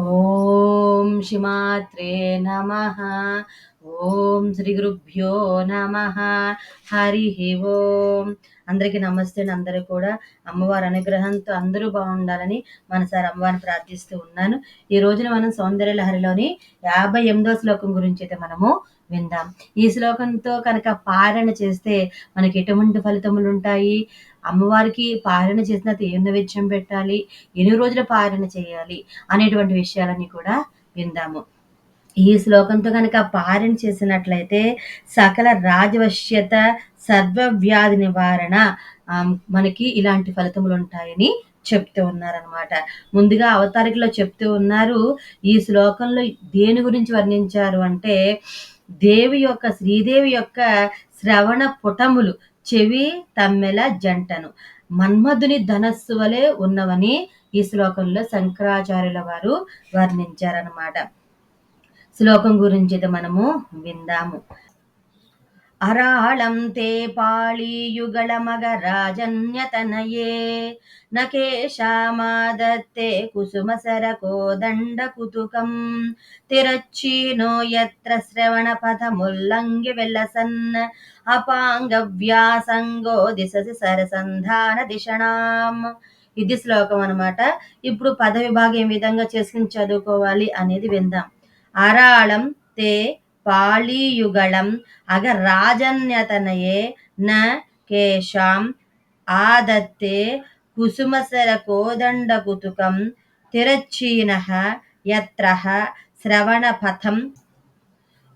ఓం శిమాత్రే నమ. ఓం శ్రీ గురుభ్యో నమ. హరి ఓం. అందరికీ నమస్తే అందరూ కూడా అమ్మవారి అనుగ్రహంతో అందరూ బాగుండాలని మనసారి అమ్మవారిని ప్రార్థిస్తూ ఉన్నాను. ఈ రోజున మనం సౌందర్య లహరిలోని యాభై ఎనిమిదో శ్లోకం గురించి అయితే మనము విందాం. ఈ శ్లోకంతో కనుక పారణ చేస్తే మనకి ఎటువంటి ఫలితములు ఉంటాయి? అమ్మవారికి పారణ చేసిన ఏ వెచ్చం పెట్టాలి ఎన్ని రోజుల పారణ చేయాలి అనేటువంటి విషయాలన్నీ కూడా విందాము. ఈ శ్లోకంతో కనుక పారణ చేసినట్లయితే సకల రాజవశ్యత సర్వవ్యాధి నివారణ మనకి ఇలాంటి ఫలితములు ఉంటాయని చెప్తూ ఉన్నారనమాట ముందుగా అవతారికలో చెప్తూ ఉన్నారు ఈ శ్లోకంలో దేని గురించి వర్ణించారు అంటే దేవి యొక్క శ్రీదేవి యొక్క శ్రవణ పుటములు చెవి తమ్మెల జంటను. మన్మధుని ధనస్సు వలె ఉన్నవని ఈ శ్లోకంలో శంకరాచార్యుల వారు వర్ణించారనమాట శ్లోకం గురించి మనము విందాము. అరాళం తే పాళీయుగళమగరాజన్యతనయే. నకేశామాదత్తే కుతుకం తిరచ్చీనో యత్ర శ్రవణపథముల్లంఘ్య వెల్లసన్. అపాంగవ్యాసంగో దిశసి సరసంధాన దిశణాం. ఇది శ్లోకం అనమాట ఇప్పుడు పద విభాగం ఏ విధంగా చేసుకుని చదువుకోవాలి అనేది విందాం. అరాళం తే పాళీయుగళం అగరాజన్యతనయే న కేశాం ఆదత్తే కుసుమసర కోదండకుతుకం తిరచ్చీన యత్ర శ్రవణపథం.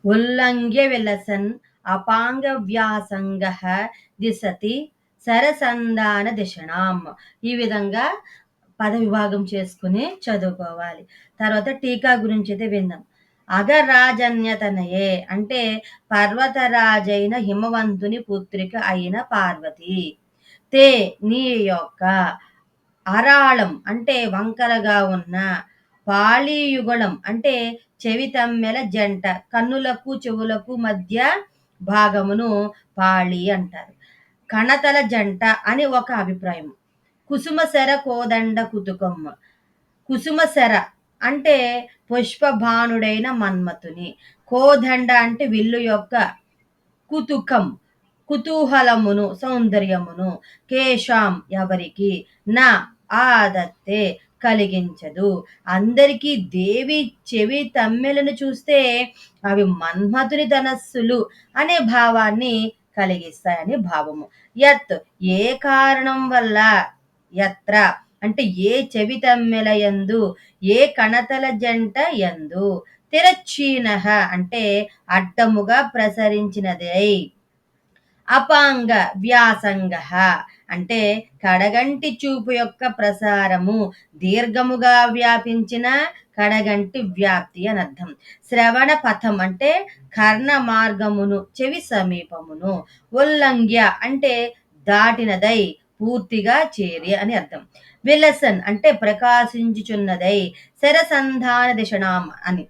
ఉల్లంఘ్య విలసన్ అపాంగ వ్యాసంగ దిశతి సరసంధాన దిశణాం. ఈ విధంగా పద విభాగం చేసుకుని చదువుకోవాలి. తర్వాత టీకా గురించి అయితే విందాం. అగరాజన్యతనయే అంటే పర్వతరాజైన హిమవంతుని పుత్రిక అయిన పార్వతి. తే నీ యొక్క అరాళం అంటే వంకరగా ఉన్న పాళీయుగళం అంటే చెవితమ్మెల జంట కన్నులకు చెవులకు మధ్య భాగమును పాళి అంటారు. కణతల జంట అని ఒక అభిప్రాయం. కుసుమశర కోదండ కుతుకమ్మ. కుసుమశర అంటే పుష్పభానుడైన మన్మతుని కోదండ అంటే విల్లు యొక్క కుతుకం కుతూహలమును సౌందర్యమును కేశాం ఎవరికి? నా ఆదత్తే కలిగించదు. అందరికీ దేవి చెవి తమ్మెలను చూస్తే అవి మన్మధుని ధనస్సులు అనే భావాన్ని కలిగిస్తాయని భావము. యత్ ఏ కారణం వల్ల యత్ర అంటే ఏ చెవి తమ్మెల ఎందు ఏ కణతల జంట ఎందు తిరచ్చీన అంటే అడ్డముగా ప్రసరించినదై. అపాంగ వ్యాసంగ అంటే కడగంటి చూపు యొక్క ప్రసారము దీర్ఘముగా వ్యాపించిన కడగంటి వ్యాప్తి అని అర్థం శ్రవణ పథం అంటే కర్ణ మార్గమును చెవి సమీపమును. ఉల్లంఘ్య అంటే దాటినదై. పూర్తిగా చేరి అని అర్థం. విలసన్ అంటే ప్రకాశించుచున్నదై శరసంధాన దిశనాం అని.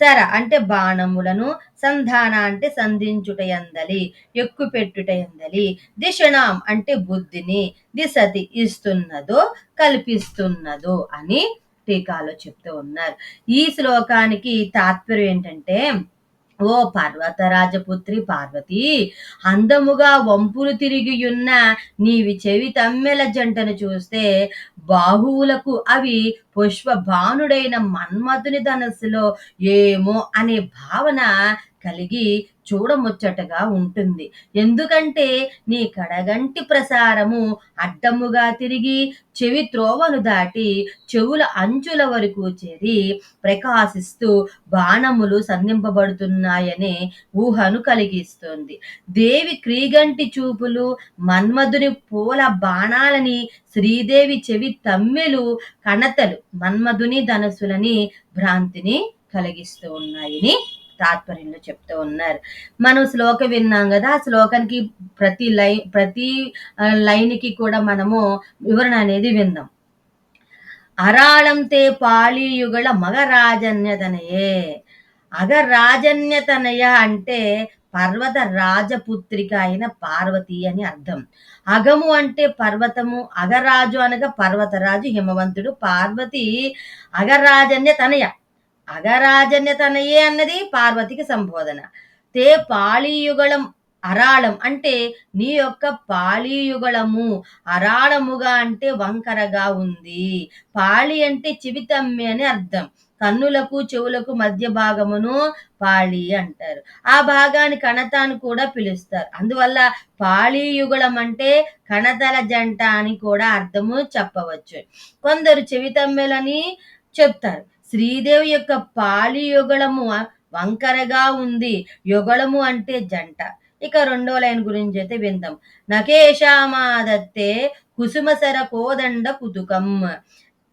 శర అంటే బాణములను సంధాన అంటే సంధించుటయందలి ఎక్కుపెట్టుట ఎందలి దిశనాం అంటే బుద్ధిని దిశతి ఇస్తున్నదో కల్పిస్తున్నదో అని టీకాలో చెప్తూ ఉన్నారు. ఈ శ్లోకానికి తాత్పర్యం ఏంటంటే ఓ పర్వతరాజపుత్రి పార్వతి! అందముగా వంపులు తిరిగియున్న నీవి చెవి తమ్మెల జంటను చూస్తే బాహువులకు అవి పుష్పభానుడైన మన్మధుని ధనస్సులో ఏమో అనే భావన కలిగి చూడముచ్చటగా ఉంటుంది. ఎందుకంటే నీ కడగంటి ప్రసారము అడ్డముగా తిరిగి చెవి త్రోవను దాటి చెవుల అంచుల వరకు చేరి ప్రకాశిస్తూ బాణములు సంధింపబడుతున్నాయనే ఊహను కలిగిస్తుంది. దేవి క్రీగంటి చూపులు మన్మధుని పూల బాణాలని శ్రీదేవి చెవి తమ్మెలు కణతలు మన్మధుని ధనసులని భ్రాంతిని కలిగిస్తూ ఉన్నాయని తాత్పర్యంలో చెప్తూ ఉన్నారు. మనం శ్లోకం విన్నాం కదా ఆ శ్లోకానికి ప్రతి లై ప్రతి లైన్కి కూడా మనము వివరణ అనేది విందాం అరాళంతే పాళీయుగళ మగరాజన్యతనయే. అగరాజన్యతనయ అంటే పర్వత రాజపుత్రిక అయిన పార్వతి అని అర్థం. అగము అంటే పర్వతము అగరాజు అనగా పర్వతరాజు హిమవంతుడు పార్వతి అగరాజన్య తనయ అగరాజన్య తనయే అన్నది పార్వతికి సంబోధన. తే పాళీయుగళం అరాళం అంటే నీ యొక్క పాళీయుగళము అరాళముగా అంటే వంకరగా ఉంది. పాళి అంటే చెవితమ్మి అని అర్థం. కన్నులకు చెవులకు మధ్య భాగమును పాళి అంటారు. ఆ భాగాన్ని కణత అని కూడా పిలుస్తారు. అందువల్ల పాళీయుగళం అంటే కణతల జంట అని కూడా అర్థము చెప్పవచ్చు. కొందరు చెవితమ్మెలని చెప్తారు. శ్రీదేవి యొక్క పాళీయుగళము వంకరగా ఉంది. యుగళము అంటే జంట. ఇక రెండో లైన్ గురించి అయితే విందాం. నకేశామాదత్తే కుసుమసర కోదండ కుతుకం.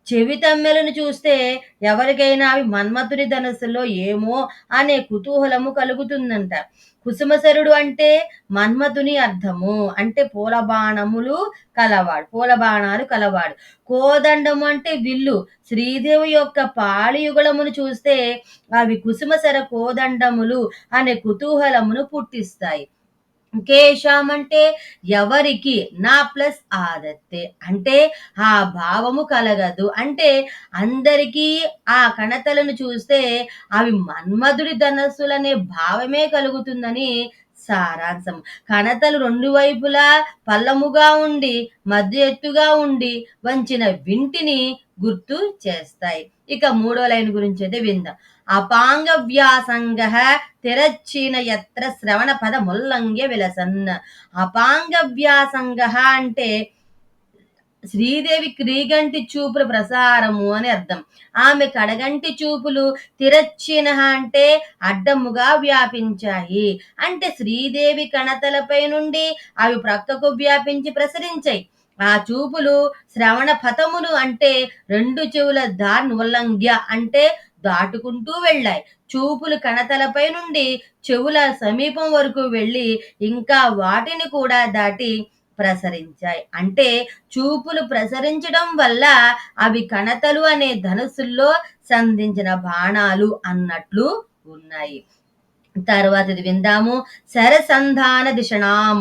చెవి తమ్మెలను చూస్తే ఎవరికైనా అవి మన్మథుడి ధనస్సులో ఏమో అనే కుతూహలము కలుగుతుందంట. కుసుమసరుడు అంటే మన్మథుని అర్థము. అంటే పూల బాణములు కలవాడు పూల బాణాలు కలవాడు. కోదండము అంటే విల్లు. శ్రీదేవి యొక్క పాళియుగళమును చూస్తే అవి కుసుమసర కోదండములు అనే కుతూహలమును పుట్టిస్తాయి. కేశాం అంటే ఎవరికి? నా ప్లస్ ఆదత్తే. అంటే ఆ భావము కలగదు. అంటే అందరికీ ఆ కణతలను చూస్తే అవి మన్మధుడి ధనస్సులనే భావమే కలుగుతుందని సారాంశం. కణతలు రెండు వైపులా పల్లముగా ఉండి మధ్య ఎత్తుగా ఉండి వంచిన వింటిని గుర్తు చేస్తాయి. ఇక మూడో లైన్ గురించి అయితే విందాం. అపాంగ వ్యాసంగ తిరచ్చిన ఎత్ర శ్రవణ పద ముల్లంగే విలసన్. అపాంగ వ్యాసంగ అంటే శ్రీదేవి క్రీగంటి చూపుల ప్రసారము అని అర్థం. ఆమె కడగంటి చూపులు తిరచ్చిన అంటే అడ్డముగా వ్యాపించాయి. అంటే శ్రీదేవి కణతలపై నుండి అవి ప్రక్కకు వ్యాపించి ప్రసరించాయి. ఆ చూపులు శ్రవణ పథములు అంటే రెండు చెవుల దారిని ఉల్లంఘ్య అంటే దాటుకుంటూ వెళ్ళాయి. చూపులు కణతలపై నుండి చెవుల సమీపం వరకు వెళ్ళి ఇంకా వాటిని కూడా దాటి ప్రసరించాయి. అంటే చూపులు ప్రసరించడం వల్ల అవి కణతలు అనే ధనుసుల్లో సంధించిన బాణాలు అన్నట్లు ఉన్నాయి. తర్వాత విందాము. సరసంధాన దిశనాం.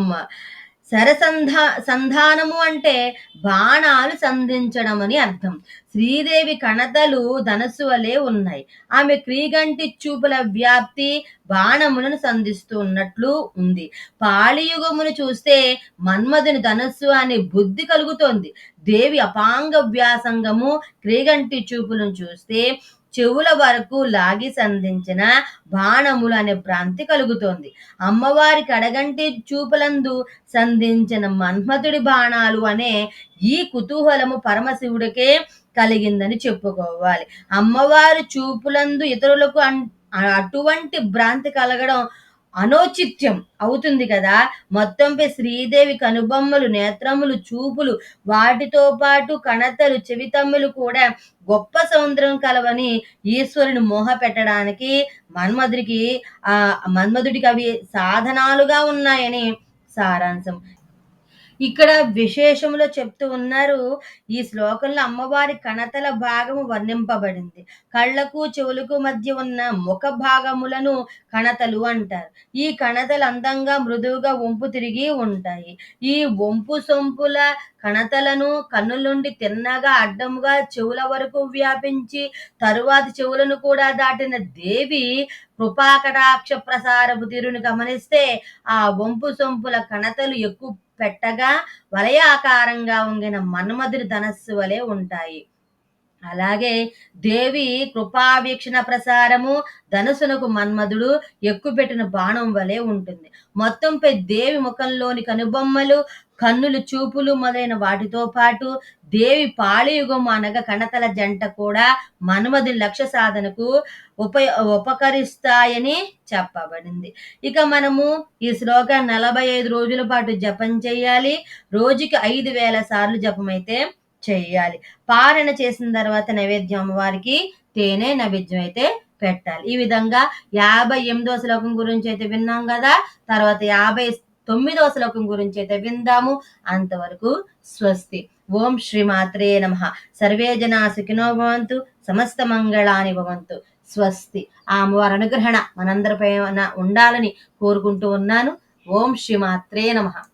సరసంధా సంధానము అంటే బాణాలు సంధించడం అని అర్థం. శ్రీదేవి కణతలు ధనస్సు వలె ఉన్నాయి. ఆమె క్రీగంటి చూపుల వ్యాప్తి బాణములను సంధిస్తూ ఉన్నట్లు ఉంది. పాళియుగమును చూస్తే మన్మధుని ధనస్సు అనే బుద్ధి కలుగుతోంది. దేవి అపాంగ వ్యాసంగము క్రీగంటి చూపులను చూస్తే చెవుల వరకు లాగి సంధించిన బాణములు అనే భ్రాంతి కలుగుతోంది. అమ్మవారి కడగంటి చూపులందు సంధించిన మన్మథుడి బాణాలు అనే ఈ కుతూహలము పరమశివుడికే కలిగిందని చెప్పుకోవాలి. అమ్మవారి చూపులందు ఇతరులకు అటువంటి భ్రాంతి కలగడం అనౌచిత్యం అవుతుంది కదా. మొత్తంపై శ్రీదేవి కనుబొమ్మలు నేత్రములు చూపులు వాటితో పాటు కణతలు చెవితమ్ములు కూడా గొప్ప సౌందర్యం కలవని ఈశ్వరుని మోహ పెట్టడానికి మన్మధుడికి ఆ మన్మధుడికి అవి సాధనాలుగా ఉన్నాయని సారాంశం. ఇక్కడ విశేషములో చెప్తూ ఉన్నారు. ఈ శ్లోకంలో అమ్మవారి కణతల భాగము వర్ణింపబడింది. కళ్ళకు చెవులకు మధ్య ఉన్న ముఖ భాగములను కణతలు అంటారు. ఈ కణతలు అందంగా మృదువుగా వంపు తిరిగి ఉంటాయి. ఈ వంపు సొంపుల కణతలను కన్నులుండి తిన్నగా అడ్డముగా చెవుల వరకు వ్యాపించి తరువాత చెవులను కూడా దాటిన దేవి కృపాకటాక్ష ప్రసారపు తీరును గమనిస్తే ఆ వంపు సొంపుల కణతలు ఎక్కువ పెట్టగా వలయాకారంగా ఉంగిన మన్మధుడి ధనస్సు వలె ఉంటాయి. అలాగే దేవి కృపావీక్షణ ప్రసారము ధనుసునకు మన్మధుడు ఎక్కుపెట్టిన బాణం వలె ఉంటుంది. మొత్తంపై దేవి ముఖంలోని కనుబొమ్మలు కన్నులు చూపులు మొదలైన వాటితో పాటు దేవి పాళయుగం అనగా కణతల జంట కూడా మన్మధుని లక్ష్య సాధనకు ఉప ఉపకరిస్తాయని చెప్పబడింది. ఇక మనము ఈ శ్లోకాన్ని నలభై ఐదు రోజుల పాటు జపం చేయాలి. రోజుకి ఐదు వేల సార్లు జపం అయితే చేయాలి. పారణ చేసిన తర్వాత నైవేద్యం అమ్మవారికి తేనె నైవేద్యం అయితే పెట్టాలి. ఈ విధంగా యాభై ఎనిమిదో శ్లోకం గురించి అయితే విన్నాం కదా? తర్వాత యాభై తొమ్మిదవ శ్లోకం గురించి అయితే విందాము. అంతవరకు స్వస్తి. ఓం శ్రీ మాత్రే నమ. సర్వే జనా సుఖినో భవంతు సమస్త మంగళాని భవంతు. స్వస్తి. ఆ అమ్మవారి అనుగ్రహణ మనందరిపై ఉండాలని కోరుకుంటూ ఉన్నాను. ఓం శ్రీ మాత్రే నమః.